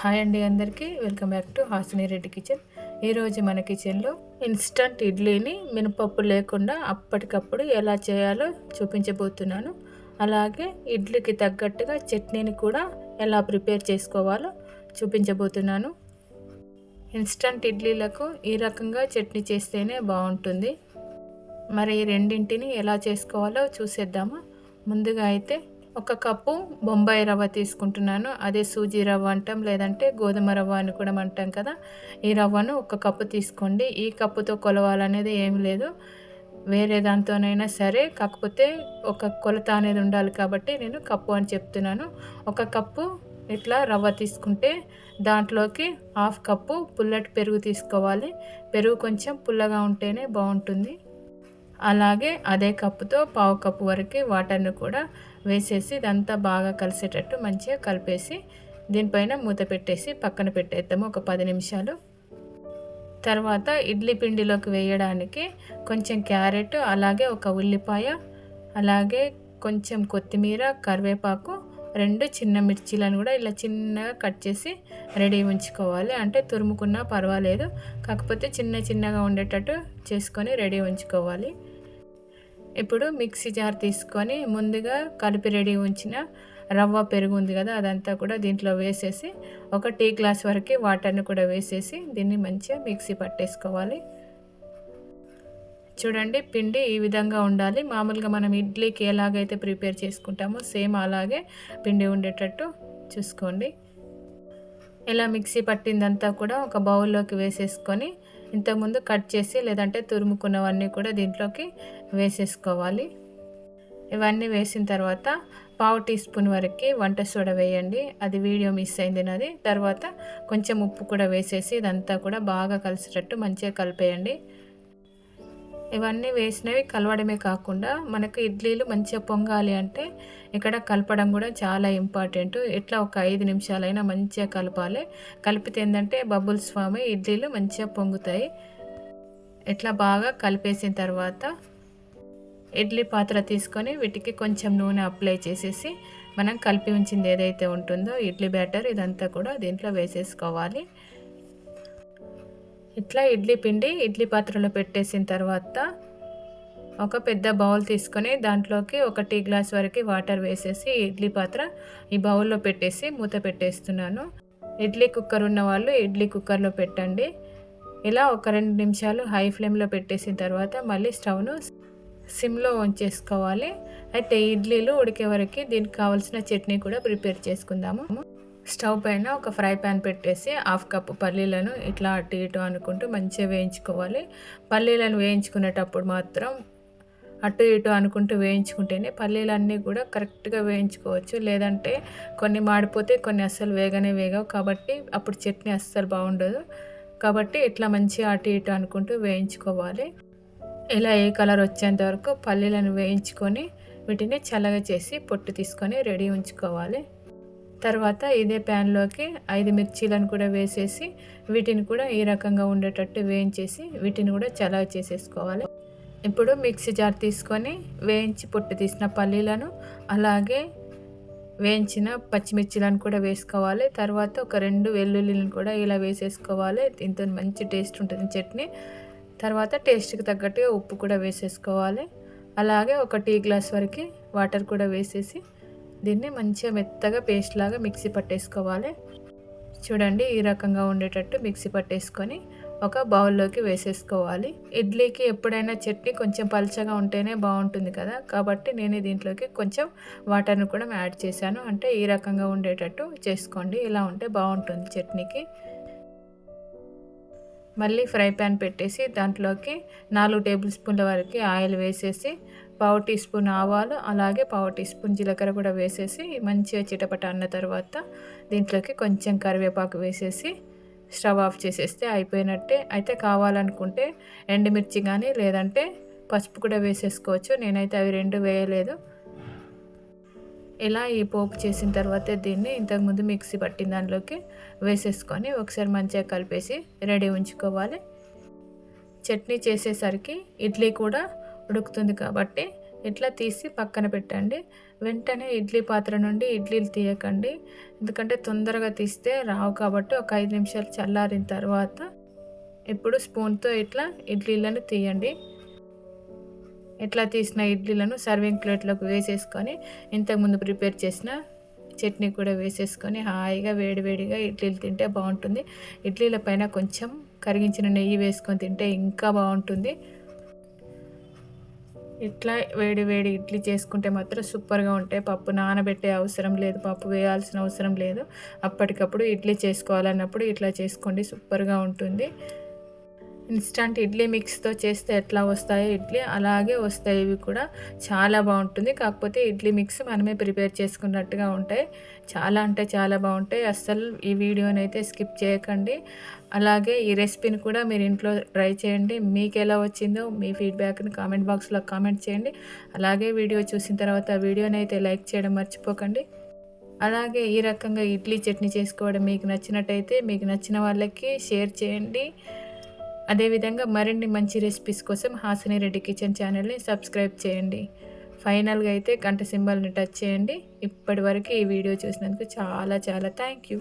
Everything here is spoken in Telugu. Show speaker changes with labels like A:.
A: హాయ్ అండి అందరికీ. Welcome back to Hasini Reddy kitchen. ఈరోజు మన కిచెన్లో ఇన్స్టంట్ ఇడ్లీని మినపప్పు లేకుండా అప్పటికప్పుడు ఎలా చేయాలో చూపించబోతున్నాను. అలాగే ఇడ్లీకి తగ్గట్టుగా చట్నీని కూడా ఎలా ప్రిపేర్ చేసుకోవాలో చూపించబోతున్నాను. ఇన్స్టంట్ ఇడ్లీలకు ఈ రకంగా చట్నీ చేస్తేనే బాగుంటుంది. మరి ఈ రెండింటిని ఎలా చేసుకోవాలో చూసేద్దామా? ముందుగా అయితే ఒక కప్పు బొంబాయి రవ్వ తీసుకుంటున్నాను. అదే సూజీ రవ్వ అంటాం లేదంటే గోధుమ రవ్వ అని కూడా అంటాం కదా. ఈ రవ్వను ఒక కప్పు తీసుకోండి. ఈ కప్పుతో కొలవాలనేది ఏం లేదు. వేరే దాంతోనైనా సరే కాకపోతే ఒక కొలత అనేది ఉండాలి కాబట్టి నేను కప్పు అని చెప్తున్నాను. ఒక కప్పు ఇట్లా రవ్వ తీసుకుంటే దాంట్లోకి హాఫ్ కప్పు పుల్లటి పెరుగు తీసుకోవాలి. పెరుగు కొంచెం పుల్లగా ఉంటేనే బాగుంటుంది. అలాగే అదే కప్పుతో పావు కప్పు వరకు వాటర్ని కూడా వేసేసి ఇదంతా బాగా కలిసేటట్టు మంచిగా కలిపేసి దీనిపైన మూత పెట్టేసి పక్కన పెట్టేద్దాము ఒక పది నిమిషాలు. తర్వాత ఇడ్లీ పిండిలోకి వేయడానికి కొంచెం క్యారెట్ అలాగే ఒక ఉల్లిపాయ అలాగే కొంచెం కొత్తిమీర కరివేపాకు రెండు చిన్న మిర్చీలను కూడా ఇలా చిన్నగా కట్ చేసి రెడీ ఉంచుకోవాలి. అంటే తురుముకున్నా పర్వాలేదు కాకపోతే చిన్న చిన్నగా ఉండేటట్టు చేసుకొని రెడీ ఉంచుకోవాలి. ఇప్పుడు మిక్సీ జార్ తీసుకొని ముందుగా కలిపి రెడీ ఉంచిన రవ్వ పెరుగు ఉంది కదా అదంతా కూడా దీంట్లో వేసేసి ఒక టీ గ్లాస్ వరకు వాటర్ని కూడా వేసేసి దీన్ని మంచిగా మిక్సీ పట్టేసుకోవాలి. చూడండి పిండి ఈ విధంగా ఉండాలి. మామూలుగా మనం ఇడ్లీకి ఎలాగైతే ప్రిపేర్ చేసుకుంటామో సేమ్ అలాగే పిండి ఉండేటట్టు చూసుకోండి. ఇలా మిక్సీ పట్టిందంతా కూడా ఒక బౌల్లోకి వేసేసుకొని ఇంతకుముందు కట్ చేసి లేదంటే తురుముకున్నవన్నీ కూడా దీంట్లోకి వేసేసుకోవాలి. ఇవన్నీ వేసిన తర్వాత పావు టీ స్పూన్ వరకు వంట సోడా వేయండి. అది వీడియో మిస్ అయింది నాది తర్వాత కొంచెం ఉప్పు కూడా వేసేసి ఇదంతా కూడా బాగా కలిసేటట్టు మంచిగా కలిపేయండి. ఇవన్నీ వేసినవి కలవడమే కాకుండా మనకు ఇడ్లీలు మంచిగా పొంగాలి అంటే ఇక్కడ కలపడం కూడా చాలా ఇంపార్టెంట్. ఇట్లా ఒక ఐదు నిమిషాలైనా మంచిగా కలపాలి. కలిపితే ఏంటంటే బబుల్స్ ఫామ్ ఇడ్లీలు మంచిగా పొంగుతాయి. ఇట్లా బాగా కలిపేసిన తర్వాత ఇడ్లీ పాత్ర తీసుకొని వీటికి కొంచెం నూనె అప్లై చేసేసి మనం కలిపి ఉంచింది ఏదైతే ఉంటుందో ఇడ్లీ బ్యాటర్ ఇదంతా కూడా దీంట్లో వేసేసుకోవాలి. ఇట్లా ఇడ్లీ పిండి ఇడ్లీ పాత్రలో పెట్టేసిన తర్వాత ఒక పెద్ద బౌల్ తీసుకొని దాంట్లోకి ఒక టీ గ్లాస్ వరకు వాటర్ వేసేసి ఇడ్లీ పాత్ర ఈ బౌల్లో పెట్టేసి మూత పెట్టేస్తున్నాను. ఇడ్లీ కుక్కర్ ఉన్న వాళ్ళు ఇడ్లీ కుక్కర్లో పెట్టండి. ఇలా ఒక రెండు నిమిషాలు హై ఫ్లేమ్లో పెట్టేసిన తర్వాత మళ్ళీ స్టవ్ను సిమ్లో ఉంచేసుకోవాలి అయితే ఇడ్లీలు ఉడికే వరకు దీనికి కావాల్సిన చట్నీ కూడా ప్రిపేర్ చేసుకుందాము. స్టవ్ పైన ఒక ఫ్రై ప్యాన్ పెట్టేసి హాఫ్ కప్ పల్లీలను ఇట్లా అటు ఇటు అనుకుంటూ మంచిగా వేయించుకోవాలి. పల్లీలను వేయించుకునేటప్పుడు మాత్రం అటు ఇటు అనుకుంటూ వేయించుకుంటేనే పల్లీలన్నీ కూడా కరెక్ట్గా వేయించుకోవచ్చు. లేదంటే కొన్ని మాడిపోతే కొన్ని అస్సలు వేగనే వేగవు. కాబట్టి అప్పుడు చట్నీ అస్సలు బాగుండదు. కాబట్టి ఇట్లా మంచిగా అటు ఇటు అనుకుంటూ వేయించుకోవాలి. ఇలా ఏ కలర్ వచ్చేంత వరకు పల్లీలను వేయించుకొని వీటిని చల్లగా చేసి పొట్టు తీసుకొని రెడీ ఉంచుకోవాలి. తర్వాత ఇదే ప్యాన్లోకి ఐదు మిర్చీలను కూడా వేసేసి వీటిని కూడా ఈ రకంగా ఉండేటట్టు వేయించేసి వీటిని కూడా చలవ చేసేసుకోవాలి. ఇప్పుడు మిక్సీ జార్ తీసుకొని వేయించి పొట్టు తీసిన పల్లీలను అలాగే వేయించిన పచ్చిమిర్చిలను కూడా వేసుకోవాలి. తర్వాత ఒక రెండు వెల్లుల్లిని కూడా ఇలా వేసేసుకోవాలి. దీంతో మంచి టేస్ట్ ఉంటుంది చట్నీ. తర్వాత టేస్ట్కి తగ్గట్టుగా ఉప్పు కూడా వేసేసుకోవాలి. అలాగే ఒక టీ గ్లాస్ వరకు వాటర్ కూడా వేసేసి దీన్ని మంచిగా మెత్తగా పేస్ట్ లాగా మిక్సీ పట్టేసుకోవాలి. చూడండి ఈ రకంగా ఉండేటట్టు మిక్సీ పట్టేసుకొని ఒక బౌల్లోకి వేసేసుకోవాలి. ఇడ్లీకి ఎప్పుడైనా చట్నీ కొంచెం పలచగా ఉంటేనే బాగుంటుంది కదా. కాబట్టి నేను దీంట్లోకి కొంచెం వాటర్ని కూడా యాడ్ చేశాను. అంటే ఈ రకంగా ఉండేటట్టు చేసుకోండి. ఇలా ఉంటే బాగుంటుంది చట్నీకి. మళ్ళీ ఫ్రై ప్యాన్ పెట్టేసి దాంట్లోకి నాలుగు టేబుల్ స్పూన్ల వరకు ఆయిల్ వేసేసి పావు టీ స్పూన్ ఆవాలు అలాగే పావు టీ స్పూన్ జీలకర్ర కూడా వేసేసి మంచిగా చిటపట అన్న తర్వాత దీంట్లోకి కొంచెం కరివేపాకు వేసేసి స్టవ్ ఆఫ్ చేసేస్తే అయిపోయినట్టే. అయితే కావాలనుకుంటే ఎండుమిర్చి కానీ లేదంటే పసుపు కూడా వేసేసుకోవచ్చు. నేనైతే అవి రెండు వేయలేదు. ఇలా ఈ పోపు చేసిన తర్వాత దీన్ని ఇంతకుముందు మిక్సీ పట్టిన దానిలోకి వేసేసుకొని ఒకసారి మంచిగా కలిపేసి రెడీ ఉంచుకోవాలి. చట్నీ చేసేసరికి ఇడ్లీ కూడా ఉడుకుతుంది కాబట్టి ఇట్లా తీసి పక్కన పెట్టండి. వెంటనే ఇడ్లీ పాత్ర నుండి ఇడ్లీలు తీయకండి. ఎందుకంటే తొందరగా తీస్తే రావు కాబట్టి ఒక ఐదు నిమిషాలు చల్లారిన తర్వాత ఇప్పుడు స్పూన్తో ఇట్లా ఇడ్లీలను తీయండి. ఇట్లా తీసిన ఇడ్లీలను సర్వింగ్ ప్లేట్లోకి వేసేసుకొని ఇంతకుముందు ప్రిపేర్ చేసిన చట్నీ కూడా వేసేసుకొని హాయిగా వేడివేడిగా ఇడ్లీలు తింటే బాగుంటుంది. ఇడ్లీల పైన కొంచెం కరిగించిన నెయ్యి వేసుకొని తింటే ఇంకా బాగుంటుంది. ఇట్లా వేడి వేడి ఇడ్లీ చేసుకుంటే మాత్రం సూపర్గా ఉంటాయి. పప్పు నానబెట్టే అవసరం లేదు పప్పు వేయాల్సిన అవసరం లేదు. అప్పటికప్పుడు ఇడ్లీ చేసుకోవాలన్నప్పుడు ఇట్లా చేసుకోండి సూపర్గా ఉంటుంది. ఇన్స్టంట్ ఇడ్లీ మిక్స్తో చేస్తే ఎట్లా వస్తాయో ఇడ్లీ అలాగే వస్తాయి ఇవి కూడా. చాలా బాగుంటుంది. కాకపోతే ఇడ్లీ మిక్స్ మనమే ప్రిపేర్ చేసుకున్నట్టుగా ఉంటాయి. చాలా అంటే చాలా బాగుంటాయి. అస్సలు ఈ వీడియోని అయితే స్కిప్ చేయకండి. అలాగే ఈ రెసిపీని కూడా మీరు ఇంట్లో ట్రై చేయండి. మీకు ఎలా వచ్చిందో మీ ఫీడ్బ్యాక్ని కామెంట్ బాక్స్లో కామెంట్ చేయండి. అలాగే వీడియో చూసిన తర్వాత వీడియోని అయితే లైక్ చేయడం మర్చిపోకండి. అలాగే ఈ రకంగా ఇడ్లీ చట్నీ చేసుకోవడం మీకు నచ్చినట్టయితే మీకు నచ్చిన వాళ్ళకి షేర్ చేయండి. అదేవిధంగా మరిన్ని మంచి రెసిపీస్ కోసం హాసిని రెడ్డి కిచెన్ ఛానల్ని సబ్స్క్రైబ్ చేయండి. ఫైనల్గా అయితే గంట సింబల్ని టచ్ చేయండి. ఇప్పటి వరకు ఈ వీడియో చూసినందుకు చాలా చాలా థ్యాంక్ యూ